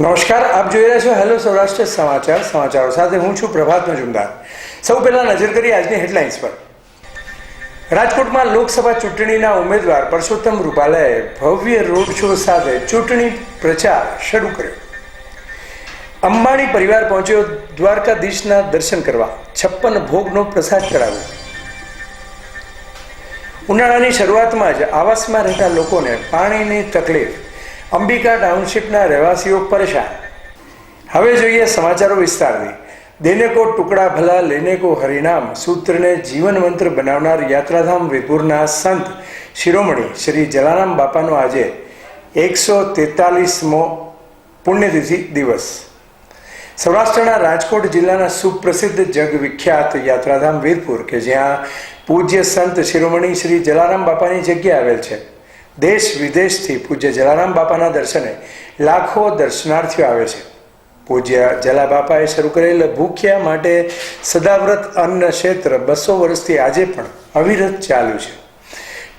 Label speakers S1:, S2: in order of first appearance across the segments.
S1: નમસ્કાર, આપ જોઈ રહ્યા છો હેલો સૌરાષ્ટ્ર સમાચાર, સમાચારો સાથે હું છું પ્રભાત મજુમદાર. સૌ પહેલા નજર કરીએ આજની હેડલાઇન્સ પર. રાજકોટમાં લોકસભા ચૂંટણીના ઉમેદવાર પરસોત્તમ રૂપાલાએ ભવ્ય રોડ શો સાથે ચૂંટણી પ્રચાર શરૂ કર્યો. અંબાણી પરિવાર પહોંચ્યો દ્વારકાધીશના દર્શન કરવા. છપ્પન ભોગનો પ્રસાદ કરાવ્યો. ઉનાળાની શરૂઆતમાં જ આવાસમાં રહેતા લોકોને પાણીની તકલીફ. અંબિકા ટાઉનશીપના રહેવાસીઓ પરેશાન. હવે જોઈએ સમાચારો વિસ્તારથી દેને કો ટુકડા ભલા લેને કો હરિનામ, સૂત્રને જીવન મંત્ર બનાવનાર યાત્રાધામ વિપુરના સંત શિરોમણી શ્રી જલારામ બાપાનો આજે એકસો તેતાલીસમો પુણ્યતિથિ દિવસ. સૌરાષ્ટ્રના રાજકોટ જિલ્લાના સુપ્રસિદ્ધ જગ વિખ્યાત યાત્રાધામ વીરપુર, કે જ્યાં પૂજ્ય સંત શિરોમણી શ્રી જલારામ બાપાની જગ્યા આવેલ છે. દેશ વિદેશથી પૂજ્ય જલારામ બાપાના દર્શને લાખો દર્શનાર્થીઓ આવે છે. પૂજ્ય જલા બાપાએ શરૂ કરેલ ભૂખ્યા માટે સદાવ્રત અન્ન ક્ષેત્ર બસો વર્ષથી આજે પણ અવિરત ચાલ્યું છે.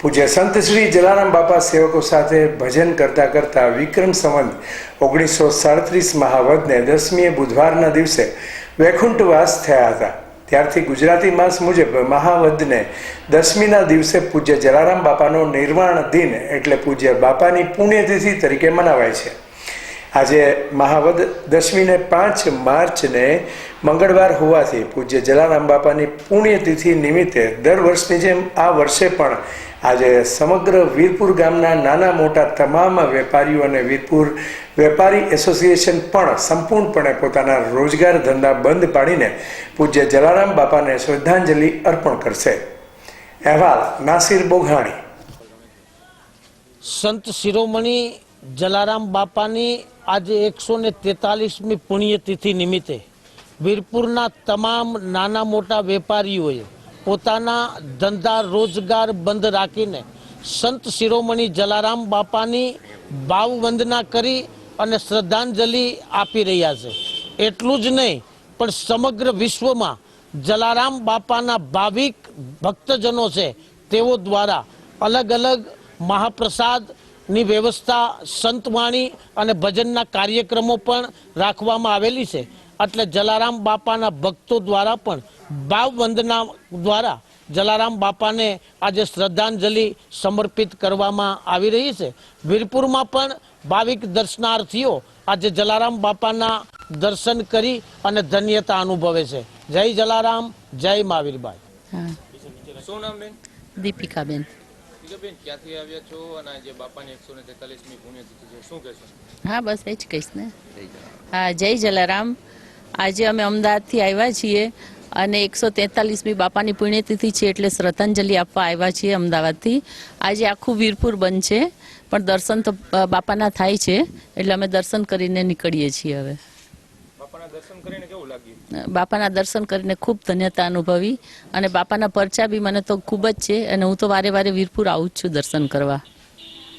S1: પૂજ્ય સંત શ્રી જલારામ બાપા સેવકો સાથે ભજન કરતા કરતા વિક્રમ સંવંત ઓગણીસો સાડત્રીસ મહાવદને દસમીએ બુધવારના દિવસે વૈકુંઠવાસ થયા હતા. ત્યારથી ગુજરાતી માસ મુજબ મહાવદને દસમીના દિવસે પૂજ્ય જલારામ બાપાનો નિર્વાણ દિન એટલે પૂજ્ય બાપાની પુણ્યતિથિ તરીકે મનાવાય છે. આજે મહાવદ દસમીને પાંચ માર્ચને મંગળવાર હોવાથી પૂજ્ય જલારામ બાપાની પુણ્યતિથિ નિમિત્તે દર વર્ષની જેમ આ વર્ષે પણ આજે સમગ્ર વીરપુર ગામના નાના મોટા તમામ વેપારીઓ અને વીરપુર વેપારી એસોસિએશન પણ સંપૂર્ણપણે પોતાના રોજગાર ધંધા બંધ પાડીને પૂજ્ય જલારામ બાપાને શ્રદ્ધાંજલિ અર્પણ કરશે. અહેવાલ નાસિર બોઘાણી.
S2: સંત શિરોમણી જલારામ બાપાની આજે એકસો ને તેતાલીસમી પુણ્યતિથિ નિમિત્તે વીરપુરના તમામ નાના મોટા વેપારીઓએ પોતાના ધંધા રોજગાર બંધ રાખીને સંત શિરોમણી જલારામ બાપાની ભાવ વંદના કરી અને શ્રદ્ધાંજલિ આપી રહ્યા છે. એટલું જ નહીં, પણ સમગ્ર વિશ્વમાં જલારામ બાપાના ભાવિક ભક્તજનો છે, તેઓ દ્વારા અલગ અલગ મહાપ્રસાદની વ્યવસ્થા સંતવાણી અને ભજનના કાર્યક્રમો પણ રાખવામાં આવેલી છે. એટલે જલારામ બાપાના ભક્તો દ્વારા પણ ભાવ વંદના દ્વારા જલારામ બાપાને આજે શ્રદ્ધાંજલિ સમર્પિત કરવામાં આવી રહી છે. વીરપુરમાં પણ ભાવિક દર્શનાર્થીઓ આજે જલારામ બાપાના દર્શન કરી અને ધન્યતા અનુભવે છે. જય જલારામ જય મહાવીરભાઈ
S3: દીપિકાબેન.
S4: બેન ક્યાંથી આવ્યા છો અને આજે બાપાની એકસો ને તેતાલીસમી પુણ્યતિથિ છે શું કહેશો?
S3: હા બસ એ જ કહીશ ને. હા જય જલારામ. આજે અમે અમદાવાદથી આવ્યા છીએ અને એકસો તેતાલીસમી બાપાની પુણ્યતિથિ છે એટલે શ્રદ્ધાંજલિ આપવા આવ્યા છીએ અમદાવાદથી. આજે આખું વીરપુર બંધ છે પણ દર્શન તો બાપાના થાય છે એટલે અમે દર્શન કરીને નીકળીએ છીએ હવે
S4: બાપાના દર્શન કરીને કેવું લાગ્યું
S3: બાપાના દર્શન કરીને ખૂબ ધન્યતા અનુભવી અને બાપાના પરચા બી મને તો ખૂબ જ છે અને હું તો વારે વારે વીરપુર આવું જ છું દર્શન કરવા.